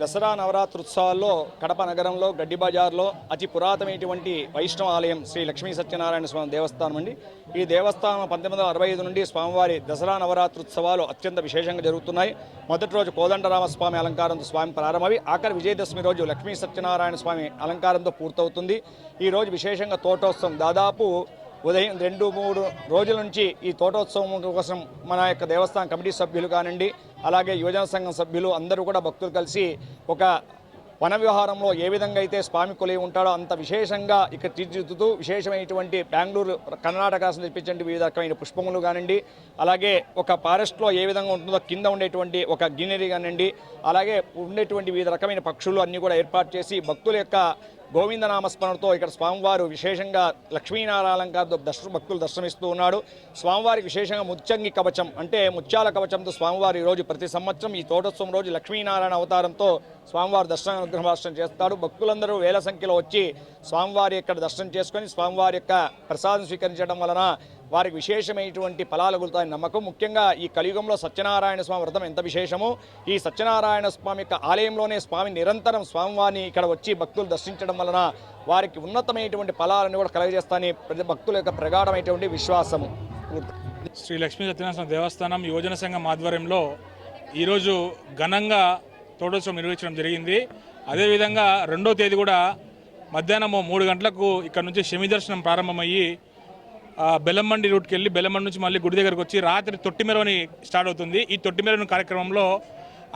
దసరా నవరాత్రుత్సవాల్లో కడప నగరంలో గడ్డి బజార్లో అతి పురాతనమైనటువంటి వైష్ణవ ఆలయం శ్రీ లక్ష్మీ సత్యనారాయణ స్వామి దేవస్థానం అండి. ఈ దేవస్థానం పంతొమ్మిది వందల అరవై ఐదు నుండి స్వామివారి దసరా నవరాత్రుత్సవాలు అత్యంత విశేషంగా జరుగుతున్నాయి. మొదటి రోజు కోదండరామస్వామి అలంకారంతో స్వామి ప్రారంభమై ఆఖరి విజయదశమి రోజు లక్ష్మీ సత్యనారాయణ స్వామి అలంకారంతో పూర్తవుతుంది. ఈరోజు విశేషంగా తోటోత్సవం. దాదాపు ఉదయం రెండు మూడు రోజుల నుంచి ఈ తోటోత్సవం కోసం మన యొక్క దేవస్థానం కమిటీ సభ్యులు కానివ్వండి అలాగే యువజన సంఘం సభ్యులు అందరూ కూడా భక్తులు కలిసి ఒక వన విహారంలో ఏ విధంగా అయితే స్వామి కొలి ఉంటాడో అంత విశేషంగా ఇక్కడ తీర్చిదిద్దుతూ విశేషమైనటువంటి బెంగళూరు కర్ణాటక తెప్పించండి వివిధ రకమైన పుష్పములు కానివ్వండి అలాగే ఒక ఫారెస్ట్లో ఏ విధంగా ఉంటుందో కింద ఉండేటువంటి ఒక గ్రీనరీ కానివ్వండి అలాగే ఉండేటువంటి వివిధ రకమైన పక్షులు అన్నీ కూడా ఏర్పాటు చేసి భక్తుల యొక్క గోవిందనామస్మరణతో ఇక్కడ స్వామివారు విశేషంగా లక్ష్మీనారాయణంగా దర్శ భక్తులు దర్శనమిస్తూ ఉన్నాడు. స్వామివారికి విశేషంగా ముత్యంగి కవచం అంటే ముత్యాల కవచంతో స్వామివారు ఈరోజు ప్రతి సంవత్సరం ఈ తోటోత్సవం రోజు లక్ష్మీనారాయణ అవతారంతో స్వామివారి దర్శన అనుగ్రహార్చన చేస్తాడు. భక్తులందరూ వేల సంఖ్యలో వచ్చి స్వామివారి ఇక్కడ దర్శనం చేసుకొని స్వామివారి యొక్క ప్రసాదం స్వీకరించడం వలన వారికి విశేషమైనటువంటి ఫలాలు కలుగుతాయని నమ్మకం. ముఖ్యంగా ఈ కలియుగంలో సత్యనారాయణ స్వామి వ్రతం ఎంత విశేషమో ఈ సత్యనారాయణ స్వామి యొక్క ఆలయంలోనే స్వామి నిరంతరం స్వామివారిని ఇక్కడ వచ్చి భక్తులు దర్శించడం వలన వారికి ఉన్నతమైనటువంటి ఫలాలను కూడా కలగజేస్తాని ప్రతి భక్తుల యొక్క ప్రగాఢమైనటువంటి విశ్వాసము. శ్రీ లక్ష్మీ సత్యనారాయణ దేవస్థానం యువజన సంఘం ఆధ్వర్యంలో ఈరోజు ఘనంగా తోడోత్సవం నిర్వహించడం జరిగింది. అదేవిధంగా రెండో తేదీ కూడా మధ్యాహ్నము మూడు గంటలకు ఇక్కడ నుంచి శమి దర్శనం ప్రారంభమయ్యి బెల్లంమండి రూట్కి వెళ్ళి బెల్లంమండి నుంచి మళ్ళీ గుడి దగ్గరకు వచ్చి రాత్రి తొట్టిమెరవని స్టార్ట్ అవుతుంది. ఈ తొట్టిమెరవని కార్యక్రమంలో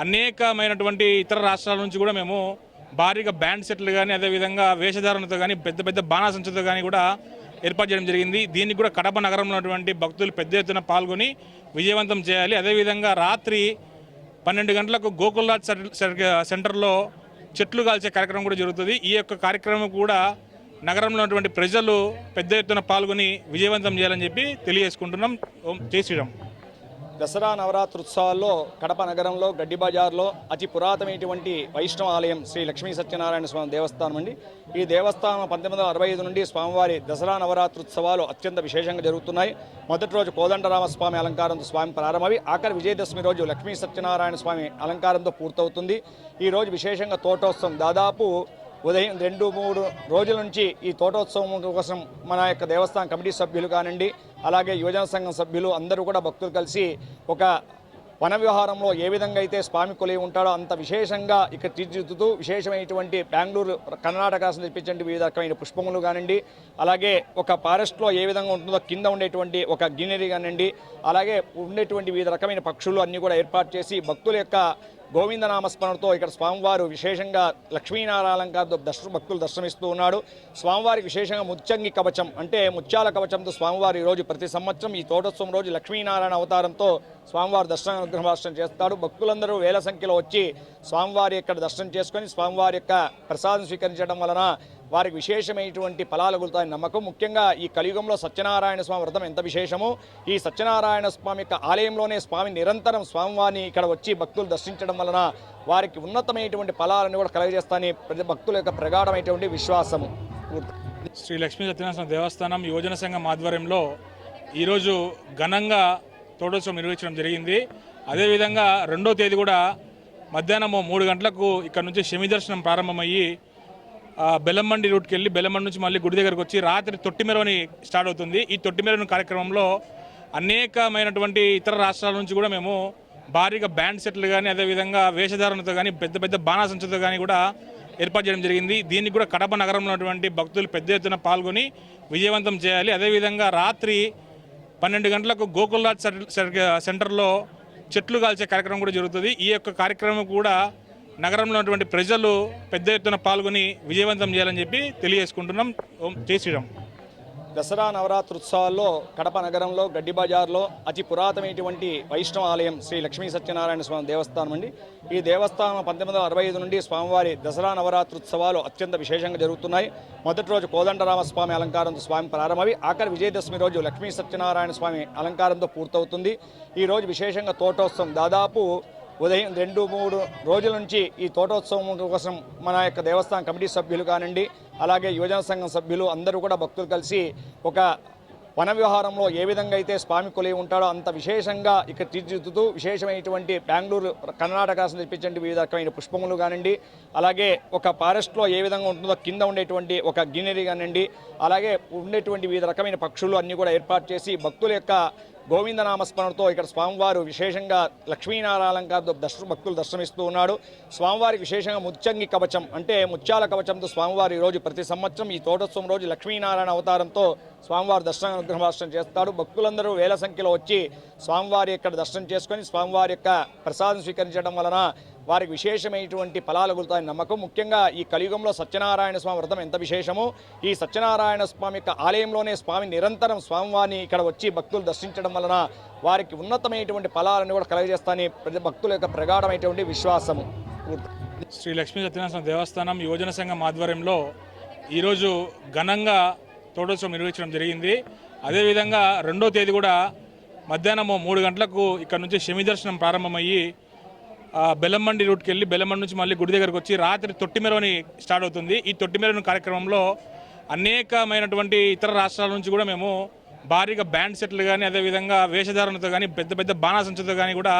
అనేకమైనటువంటి ఇతర రాష్ట్రాల నుంచి కూడా మేము భారీగా బ్యాండ్ సెట్లు కానీ అదేవిధంగా వేషధారణతో కానీ పెద్ద పెద్ద బాణాసంచతో కానీ కూడా ఏర్పాటు చేయడం జరిగింది. దీనికి కూడా కడప నగరంలో ఉన్నటువంటి భక్తులు పెద్ద ఎత్తున పాల్గొని విజయవంతం చేయాలి. అదేవిధంగా రాత్రి పన్నెండు గంటలకు గోకుల్నాథ్ సెంటర్లో చెట్లు కాల్చే కార్యక్రమం కూడా జరుగుతుంది. ఈ యొక్క కార్యక్రమం కూడా నగరంలో ఉన్నటువంటి ప్రజలు పెద్ద ఎత్తున పాల్గొని విజయవంతం చేయాలని చెప్పి తెలియజేసుకుంటున్నాం. ఓం జై శ్రీరామ్. దసరా నవరాత్రుత్సవాల్లో కడప నగరంలో గడ్డి బజార్లో అతి పురాతనమైనటువంటి వైష్ణవ ఆలయం శ్రీ లక్ష్మీ సత్యనారాయణ స్వామి దేవస్థానం అండి. ఈ దేవస్థానం పంతొమ్మిది వందల అరవై ఐదు నుండి స్వామివారి దసరా నవరాత్రుత్సవాలు అత్యంత విశేషంగా జరుగుతున్నాయి. మొదటి రోజు కోదండరామస్వామి అలంకారంతో స్వామి ప్రారంభమై ఆఖరి విజయదశమి రోజు లక్ష్మీ సత్యనారాయణ స్వామి అలంకారంతో పూర్తవుతుంది. ఈ రోజు విశేషంగా తోటోత్సవం. దాదాపు ఉదయం రెండు మూడు రోజుల నుంచి ఈ తోటోత్సవం కోసం మన యొక్క దేవస్థానం కమిటీ సభ్యులు కానివ్వండి అలాగే యువజన సంఘం సభ్యులు అందరూ కూడా భక్తులు కలిసి ఒక వన వ్యవహారంలో ఏ విధంగా అయితే స్వామి కొలివి ఉంటాడో అంత విశేషంగా ఇక్కడ తీర్చిదిద్దుతూ విశేషమైనటువంటి బెంగళూరు కర్ణాటక రాష్ట్రం తెప్పించండి వివిధ రకమైన పుష్పములు కానివ్వండి అలాగే ఒక ఫారెస్ట్లో ఏ విధంగా ఉంటుందో కింద ఉండేటువంటి ఒక గ్రీనరీ కానివ్వండి అలాగే ఉండేటువంటి వివిధ రకమైన పక్షులు అన్నీ కూడా ఏర్పాటు చేసి భక్తుల యొక్క గోవిందనామస్మరణతో ఇక్కడ స్వామివారు విశేషంగా లక్ష్మీనారాయణంగా దర్శ భక్తులు దర్శనమిస్తూ ఉన్నాడు. స్వామివారికి విశేషంగా ముత్యంగి కవచం అంటే ముత్యాల కవచంతో స్వామివారు ఈరోజు ప్రతి సంవత్సరం ఈ తోటోత్సవం రోజు లక్ష్మీనారాయణ అవతారంతో స్వామివారి దర్శన అనుగ్రహం చేస్తాడు భక్తులందరూ వేల సంఖ్యలో వచ్చి స్వామివారి ఇక్కడ దర్శనం చేసుకొని స్వామివారి యొక్క ప్రసాదం స్వీకరించడం వలన వారికి విశేషమైనటువంటి ఫలాలు కలుగుతాయని నమ్మకం. ముఖ్యంగా ఈ కలియుగంలో సత్యనారాయణ స్వామి వ్రతం ఎంత విశేషమో ఈ సత్యనారాయణ స్వామి యొక్క ఆలయంలోనే స్వామి నిరంతరం స్వామివారిని ఇక్కడ వచ్చి భక్తులు దర్శించడం వలన వారికి ఉన్నతమైనటువంటి ఫలాలను కూడా కలగజేస్తానని ప్రతి భక్తుల యొక్క ప్రగాఢమైనటువంటి విశ్వాసము. శ్రీ లక్ష్మీ సత్యనారాయణ దేవస్థానం యువజన సంఘం ఆధ్వర్యంలో ఈరోజు ఘనంగా తోటోత్సవం నిర్వహించడం జరిగింది. అదేవిధంగా రెండో తేదీ కూడా మధ్యాహ్నం మూడు గంటలకు ఇక్కడ నుంచి శమి దర్శనం ప్రారంభమయ్యి బెల్లంమండి రూట్కి వెళ్ళి బెల్లంమండి నుంచి మళ్ళీ గుడి దగ్గరకు వచ్చి రాత్రి తొట్టిమెరవని స్టార్ట్ అవుతుంది. ఈ తొట్టిమెరవని కార్యక్రమంలో అనేకమైనటువంటి ఇతర రాష్ట్రాల నుంచి కూడా మేము భారీగా బ్యాండ్ సెట్లు కానీ అదేవిధంగా వేషధారణతో కానీ పెద్ద పెద్ద బాణాసంచతో కానీ కూడా ఏర్పాటు చేయడం జరిగింది. దీనికి కూడా కడప నగరంలో ఉన్నటువంటి భక్తులు పెద్ద ఎత్తున పాల్గొని విజయవంతం చేయాలి. అదేవిధంగా రాత్రి పన్నెండు గంటలకు గోకుల్రాజ్ సెంటర్- సెంటర్లో చెట్లు కాల్చే కార్యక్రమం కూడా జరుగుతుంది. ఈ యొక్క కార్యక్రమం కూడా నగరంలో ఉన్నటువంటి ప్రజలు పెద్ద ఎత్తున పాల్గొని విజయవంతం చేయాలని చెప్పి తెలియజేసుకుంటున్నాం. చేసిడం జై శ్రీరామ్. దసరా నవరాత్రుత్సవాల్లో కడప నగరంలో గడ్డి బజార్లో అతి పురాతనమైనటువంటి వైష్ణవ ఆలయం శ్రీ లక్ష్మీ సత్యనారాయణ స్వామి దేవస్థానం అండి. ఈ దేవస్థానం పంతొమ్మిది వందల అరవై ఐదు నుండి స్వామివారి దసరా నవరాత్రుత్సవాలు అత్యంత విశేషంగా జరుగుతున్నాయి. మొదటి రోజు కోదండరామస్వామి అలంకారంతో స్వామి ప్రారంభమై ఆఖరి విజయదశమి రోజు లక్ష్మీ సత్యనారాయణ స్వామి అలంకారంతో పూర్తవుతుంది. ఈ రోజు విశేషంగా తోటోత్సవం దాదాపు ఉదయం రెండు మూడు రోజుల నుంచి ఈ తోటోత్సవం కోసం మన యొక్క దేవస్థానం కమిటీ సభ్యులు కానివ్వండి అలాగే యువజన సంఘం సభ్యులు అందరూ కూడా భక్తులు కలిసి ఒక వన వ్యవహారంలో ఏ విధంగా అయితే స్వామి కొలి ఉంటాడో అంత విశేషంగా ఇక్కడ తీర్చిదిద్దుతూ విశేషమైనటువంటి బెంగళూరు కర్ణాటక రాష్ట్రం తెప్పించండి వివిధ రకమైన పుష్పములు కానివ్వండి అలాగే ఒక ఫారెస్ట్లో ఏ విధంగా ఉంటుందో కింద ఉండేటువంటి ఒక గ్రీనరీ కానివ్వండి అలాగే ఉండేటువంటి వివిధ రకమైన పక్షులు అన్నీ కూడా ఏర్పాటు చేసి భక్తుల యొక్క గోవిందనామస్మరణతో ఇక్కడ స్వామివారు విశేషంగా లక్ష్మీనారాయణంగా దర్శ భక్తులు దర్శనమిస్తూ ఉన్నాడు. స్వామివారికి విశేషంగా ముత్యంగి కవచం అంటే ముత్యాల కవచంతో స్వామివారు ఈరోజు ప్రతి సంవత్సరం ఈ తోటోత్సవం రోజు లక్ష్మీనారాయణ అవతారంతో స్వామివారు దర్శన అనుగ్రహభాషణ చేస్తాడు భక్తులందరూ వేల సంఖ్యలో వచ్చి స్వామివారి ఇక్కడ దర్శనం చేసుకొని స్వామివారి యొక్క ప్రసాదం స్వీకరించడం వలన వారికి విశేషమైనటువంటి ఫలాలు కలుగుతాయని నమ్మకం. ముఖ్యంగా ఈ కలియుగంలో సత్యనారాయణ స్వామి వ్రతం ఎంత విశేషమో ఈ సత్యనారాయణ స్వామి యొక్క ఆలయంలోనే స్వామి నిరంతరం స్వామివారిని ఇక్కడ వచ్చి భక్తులు దర్శించడం వలన వారికి ఉన్నతమైనటువంటి ఫలాలను కూడా కలగజేస్తాని ప్రతి భక్తుల యొక్క ప్రగాఢమైనటువంటి విశ్వాసము. శ్రీ లక్ష్మీ సత్యనారాయణ దేవస్థానం యువజన సంఘం ఆధ్వర్యంలో ఈరోజు ఘనంగా తోటోత్సవం నిర్వహించడం జరిగింది. అదేవిధంగా రెండో తేదీ కూడా మధ్యాహ్నము మూడు గంటలకు ఇక్కడ నుంచి శమి దర్శనం ప్రారంభమయ్యి బెల్లంమండి రూట్కి వెళ్ళి బెల్లంమండి నుంచి మళ్ళీ గుడి దగ్గరకు వచ్చి రాత్రి తొట్టిమెరవని స్టార్ట్ అవుతుంది. ఈ తొట్టిమెరవని కార్యక్రమంలో అనేకమైనటువంటి ఇతర రాష్ట్రాల నుంచి కూడా మేము భారీగా బ్యాండ్ సెట్లు కానీ అదేవిధంగా వేషధారణతో కానీ పెద్ద పెద్ద బాణాసంచతో కానీ కూడా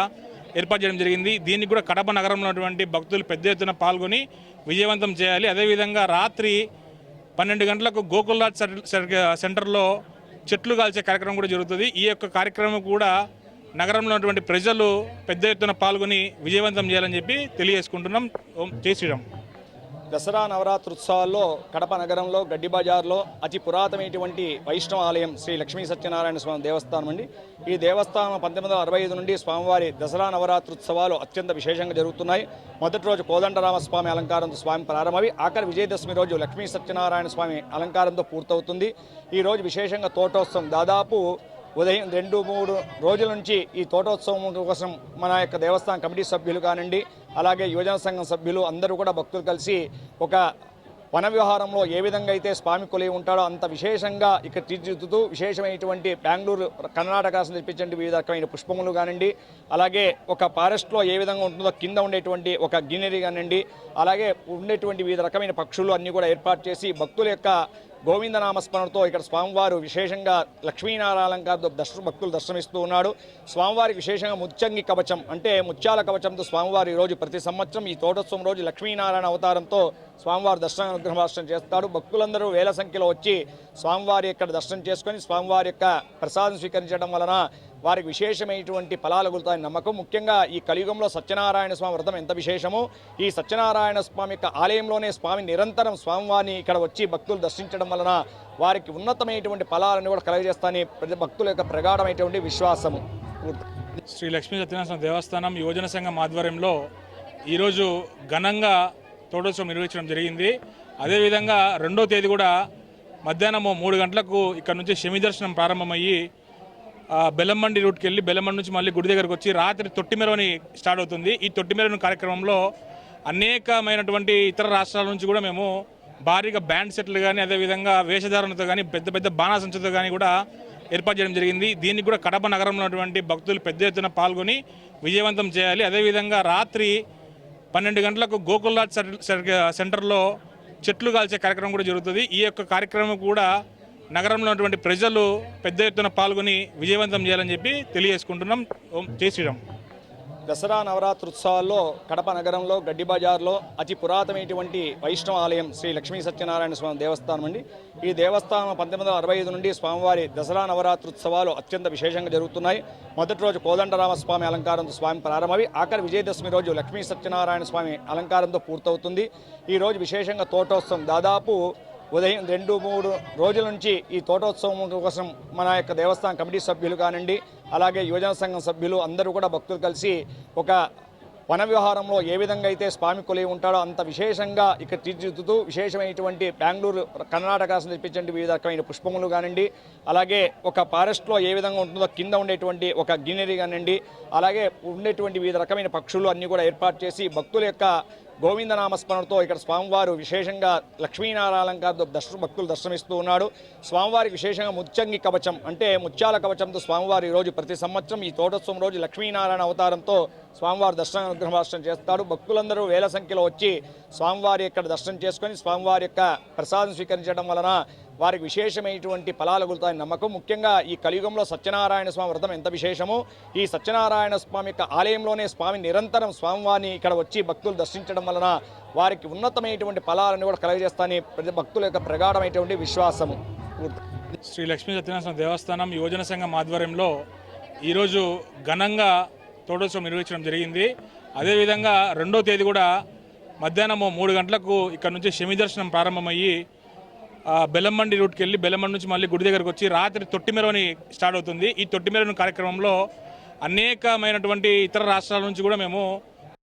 ఏర్పాటు చేయడం జరిగింది. దీనికి కూడా కడప నగరంలో ఉన్నటువంటి భక్తులు పెద్ద ఎత్తున పాల్గొని విజయవంతం చేయాలి. అదేవిధంగా రాత్రి పన్నెండు గంటలకు గోకుల్ రాజ్ సెంటర్లో చెట్లు కాల్చే కార్యక్రమం కూడా జరుగుతుంది. ఈ యొక్క కార్యక్రమం కూడా నగరంలో ఉన్నటువంటి ప్రజలు పెద్ద ఎత్తున పాల్గొని విజయవంతం చేయాలని చెప్పి తెలియజేసుకుంటున్నాం. ఓం జై శ్రీరామ్. దసరా నవరాత్రి ఉత్సవాల్లో కడప నగరంలో గడ్డి బజార్లో అతి పురాతనమైనటువంటి వైష్ణవ ఆలయం శ్రీ లక్ష్మీ సత్యనారాయణ స్వామి దేవస్థానం అండి. ఈ దేవస్థానం పంతొమ్మిది వందల అరవై ఐదు నుండి స్వామివారి దసరా నవరాత్రి ఉత్సవాలు అత్యంత విశేషంగా జరుగుతున్నాయి. మొదటి రోజు కోదండరామ స్వామి అలంకారంతో స్వామి ప్రారంభమై ఆఖరి విజయదశమి రోజు లక్ష్మీ సత్యనారాయణ స్వామి అలంకారంతో పూర్తవుతుంది. ఈ రోజు విశేషంగా తోటోత్సవం దాదాపు ఉదయం రెండు మూడు రోజుల నుంచి ఈ తోటోత్సవం కోసం మన యొక్క దేవస్థానం కమిటీ సభ్యులు కానివ్వండి అలాగే యువజన సంఘం సభ్యులు అందరూ కూడా భక్తులు కలిసి ఒక వన వ్యవహారంలో ఏ విధంగా అయితే స్వామి కొలి ఉంటాడో అంత విశేషంగా ఇక్కడ తీర్చిదిద్దుతూ విశేషమైనటువంటి బెంగళూరు కర్ణాటక రాష్ట్రం తెప్పించండి వివిధ రకమైన పుష్పములు కానివ్వండి అలాగే ఒక ఫారెస్ట్లో ఏ విధంగా ఉంటుందో కింద ఉండేటువంటి ఒక గ్రీనరీ కానివ్వండి అలాగే ఉండేటువంటి వివిధ రకమైన పక్షులు అన్నీ కూడా ఏర్పాటు చేసి భక్తుల యొక్క గోవిందనామస్మరణతో ఇక్కడ స్వామివారు విశేషంగా లక్ష్మీనారాయణంగా దర్శ భక్తులు దర్శనమిస్తూ ఉన్నాడు. స్వామివారికి విశేషంగా ముత్యంగి కవచం అంటే ముత్యాల కవచంతో స్వామివారు ఈరోజు ప్రతి సంవత్సరం ఈ తోటోత్సవం రోజు లక్ష్మీనారాయణ అవతారంతో స్వామివారు దర్శన అనుగ్రహభాషణ చేస్తాడు భక్తులందరూ వేల సంఖ్యలో వచ్చి స్వామివారి ఇక్కడ దర్శనం చేసుకొని స్వామివారి యొక్క ప్రసాదం స్వీకరించడం వలన వారికి విశేషమైనటువంటి ఫలాలు కలుగుతాయని నమ్మకం. ముఖ్యంగా ఈ కలియుగంలో సత్యనారాయణ స్వామి వ్రతం ఎంత విశేషమో ఈ సత్యనారాయణ స్వామి యొక్క ఆలయంలోనే స్వామి నిరంతరం స్వామివారిని ఇక్కడ వచ్చి భక్తులు దర్శించడం వలన వారికి ఉన్నతమైనటువంటి ఫలాలను కూడా కలగజేస్తాని ప్రతి భక్తుల యొక్క ప్రగాఢమైనటువంటి విశ్వాసము. శ్రీ లక్ష్మీ సత్యనారాయణ దేవస్థానం యువజన సంఘం ఆధ్వర్యంలో ఈరోజు ఘనంగా తోటోత్సవం నిర్వహించడం జరిగింది. అదేవిధంగా రెండో తేదీ కూడా మధ్యాహ్నము మూడు గంటలకు ఇక్కడ నుంచి శమి దర్శనం ప్రారంభమయ్యి బెల్లంమండి రూట్కి వెళ్ళి బెల్లంమండి నుంచి మళ్ళీ గుడి దగ్గరకు వచ్చి రాత్రి తొట్టిమెరవని స్టార్ట్ అవుతుంది. ఈ తొట్టిమెరవని కార్యక్రమంలో అనేకమైనటువంటి ఇతర రాష్ట్రాల నుంచి కూడా మేము భారీగా బ్యాండ్ సెట్లు కానీ అదేవిధంగా వేషధారణతో కానీ పెద్ద పెద్ద బాణాసంచతో కానీ కూడా ఏర్పాటు చేయడం జరిగింది. దీనికి కూడా కడప నగరంలో ఉన్నటువంటి భక్తులు పెద్ద ఎత్తున పాల్గొని విజయవంతం చేయాలి. అదేవిధంగా రాత్రి పన్నెండు గంటలకు గోకుల్నాథ్ సెర్- సెంటర్లో చెట్లు కాల్చే కార్యక్రమం కూడా జరుగుతుంది. ఈ యొక్క కార్యక్రమం కూడా నగరంలో ఉన్నటువంటి ప్రజలు పెద్ద ఎత్తున పాల్గొని విజయవంతం చేయాలని చెప్పి తెలియజేసుకుంటున్నాం. ఓం జై శ్రీరామ్. దసరా నవరాత్రి ఉత్సవాల్లో కడప నగరంలో గడ్డి బజార్లో అతి పురాతనమైనటువంటి వైష్ణవ ఆలయం శ్రీ లక్ష్మీ సత్యనారాయణ స్వామి దేవస్థానం అండి. ఈ దేవస్థానం పంతొమ్మిది వందల అరవై ఐదు నుండి స్వామివారి దసరా నవరాత్రి ఉత్సవాలు అత్యంత విశేషంగా జరుగుతున్నాయి. మొదటి రోజు కోదండరామ స్వామి అలంకారంతో స్వామి ప్రారంభమై ఆఖరి విజయదశమి రోజు లక్ష్మీ సత్యనారాయణ స్వామి అలంకారంతో పూర్తవుతుంది. ఈ రోజు విశేషంగా తోటోత్సవం దాదాపు ఉదయం రెండు మూడు రోజుల నుంచి ఈ తోటోత్సవం కోసం మన యొక్క దేవస్థానం కమిటీ సభ్యులు కానివ్వండి అలాగే యువజన సంఘం సభ్యులు అందరూ కూడా భక్తులు కలిసి ఒక వన వ్యవహారంలో ఏ విధంగా అయితే స్వామి కొలి ఉంటాడో అంత విశేషంగా ఇక్కడ తీర్చిదిద్దుతూ విశేషమైనటువంటి బెంగళూరు కర్ణాటక రాష్ట్రం తెప్పించండి వివిధ రకమైన పుష్పములు కానివ్వండి అలాగే ఒక ఫారెస్ట్లో ఏ విధంగా ఉంటుందో కింద ఉండేటువంటి ఒక గ్రీనరీ కానివ్వండి అలాగే ఉండేటువంటి వివిధ రకమైన పక్షులు అన్నీ కూడా ఏర్పాటు చేసి భక్తుల యొక్క గోవిందనామస్మరణతో ఇక్కడ స్వామివారు విశేషంగా లక్ష్మీనారాయణంగా దర్శ భక్తులు దర్శనమిస్తూ ఉన్నాడు. స్వామివారికి విశేషంగా ముత్యంగి కవచం అంటే ముత్యాల కవచంతో స్వామివారు ఈరోజు ప్రతి సంవత్సరం ఈ తోటోత్సవం రోజు లక్ష్మీనారాయణ అవతారంతో స్వామివారి దర్శన అనుగ్రహభాషణ చేస్తాడు. భక్తులందరూ వేల సంఖ్యలో వచ్చి స్వామివారి యొక్క దర్శనం చేసుకొని స్వామివారి యొక్క ప్రసాదం స్వీకరించడం వలన వారికి విశేషమైనటువంటి ఫలాలు కలుగుతాయని నమ్మకం. ముఖ్యంగా ఈ కలియుగంలో సత్యనారాయణ స్వామి వ్రతం ఎంత విశేషమో ఈ సత్యనారాయణ స్వామి యొక్క ఆలయంలోనే స్వామి నిరంతరం స్వామివారిని ఇక్కడ వచ్చి భక్తులు దర్శించడం వలన వారికి ఉన్నతమైనటువంటి ఫలాలను కూడా కలగజేస్తాని ప్రతి భక్తుల యొక్క ప్రగాఢమైనటువంటి విశ్వాసము. శ్రీ లక్ష్మీ సత్యనారాయణ దేవస్థానం యువజన సంఘం ఆధ్వర్యంలో ఈరోజు ఘనంగా తోటోత్సవం నిర్వహించడం జరిగింది. అదేవిధంగా రెండో తేదీ కూడా మధ్యాహ్నం మూడు గంటలకు ఇక్కడ నుంచి శమి దర్శనం ప్రారంభమయ్యి బెల్లంమండి రూట్కి వెళ్ళి బెల్లంమండి నుంచి మళ్ళీ గుడి దగ్గరకు వచ్చి రాత్రి తొట్టిమెరవని స్టార్ట్ అవుతుంది. ఈ తొట్టిమెరవని కార్యక్రమంలో అనేకమైనటువంటి ఇతర రాష్ట్రాల నుంచి కూడా మేము